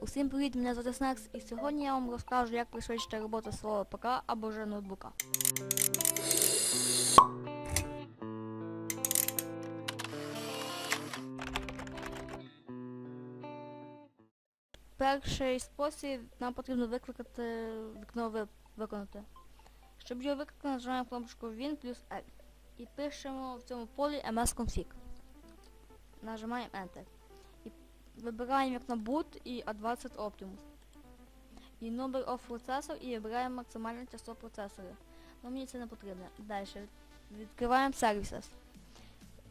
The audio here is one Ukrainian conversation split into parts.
Усім привіт, мене звати Снекс, і сьогодні я вам розкажу, як пришвидшити роботу свого ПК або ж ноутбука. Перший спосіб нам потрібно викликати вікно виконати. Щоб його викликати, нажимаємо кнопочку Win плюс L і пишемо в цьому полі MS-config. Нажимаємо Enter. І вибираємо вікно Boot і A20 Optimus. І Number of процесор і вибираємо максимальне число процесорів. Ну мені це не потрібно. Далі. Відкриваємо Services.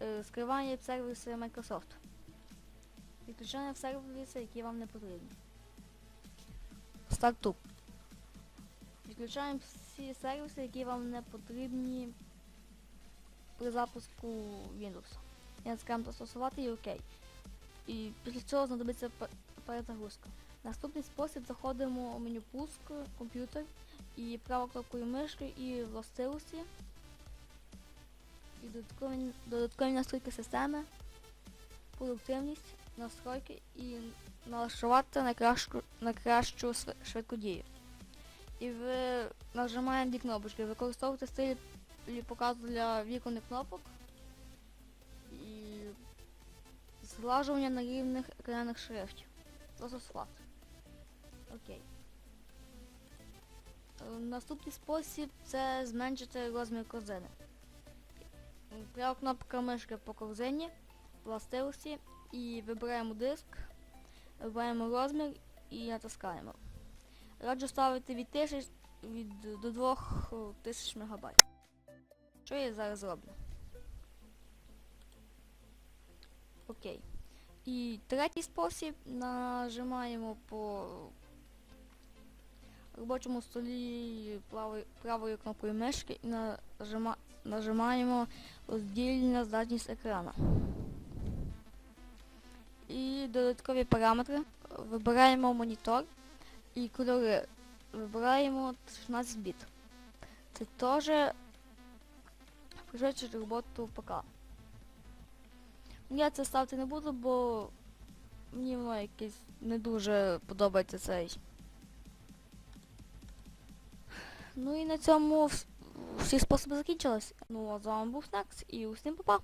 Е, Скриваємо сервіси Microsoft. Відключаємо сервіси, які вам не потрібні. Стартуп. Відключаємо всі сервіси, які вам не потрібні при запуску Windows. І натискаємо застосувати і ОК. І після цього знадобиться пе- перезагрузка. Наступний спосіб заходимо у меню пуск, комп'ютер і правою кнопкою мишки і властивості. І додаткові, додаткові настройки системи, продуктивність, настройки і налаштувати на кращу, на кращу сви- швидкодію. І ви нажимаємо дві кнопочки. Використовуйте стиль показу для вікон і кнопок. Зглажування на рівних екранних шрифтів. Склад. Окей. Е, Наступний спосіб це зменшити розмір корзини. Права кнопка мишки по корзині, властивості і вибираємо диск, вибираємо розмір і натискаємо. Раджу ставити від 1000 від до 2000 МБ. Що я зараз роблю? Окей. І третій спосіб нажимаємо по робочому столі правою, кнопкою мишки і нажима, нажимаємо роздільна здатність екрана. І додаткові параметри. Вибираємо монітор і кольори. Вибираємо 16 біт. Це теж пришвидшить роботу ПК. Я це ставити не буду, бо мені воно якесь не дуже подобається цей. Ну і на цьому всі способи закінчились. Ну а з вами був Снекс і усім па-па.